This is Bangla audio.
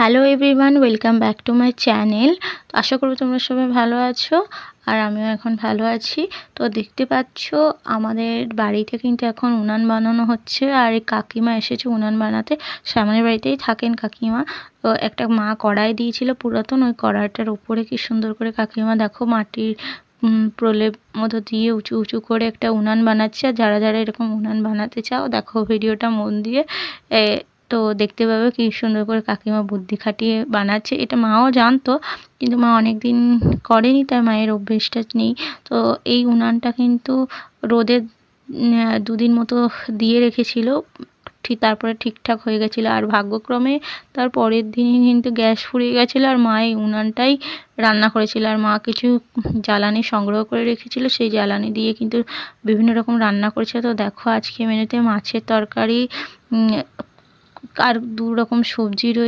Hello everyone welcome back to my channel আশা করব তোমরা সবাই ভালো আছো, আর আমিও এখন ভালো আছি। তো দেখতে পাচ্ছ, আমাদের বাড়িতে কিন্তু এখন উনান বানানো হচ্ছে, আর এই কাকিমা এসেছে উনান বানাতে। সামনের বাড়িতেই থাকেন কাকিমা। তো একটা মা কড়াই দিয়েছিল পুরাতন, ওই কড়াইটার উপরে কি সুন্দর করে কাকিমা দেখো মাটির প্রলেপ মতো দিয়ে উঁচু উঁচু করে একটা উনান বানাচ্ছে। আর যারা যারা এরকম উনান বানাতে চাও, দেখো ভিডিওটা মন দিয়ে। তো দেখতে পাবে কি সুন্দর করে কাকিমা বুদ্ধি খাটিয়ে বানাচ্ছে। এটা মাও জানতো, কিন্তু মা অনেক দিন করেনি তাই মায়ের অভ্যেসটা নেই। তো এই উনানটা কিন্তু রোদে দুদিন মতো দিয়ে রেখেছিল। ঠিক তারপরে ঠিকঠাক হয়ে গেছিল। আর ভাগ্যক্রমে তার পরের দিনই কিন্তু গ্যাস ফুরিয়ে গেছিল আর মা এই উনানটাই রান্না করেছিল। আর মা কিছু জ্বালানি সংগ্রহ করে রেখেছিল। সেই জ্বালানি দিয়ে কিন্তু বিভিন্ন রকম রান্না করেছে। তো দেখো আজকে মেনুতে মাছের তরকারি আর দু রকম সবজি রয়েছে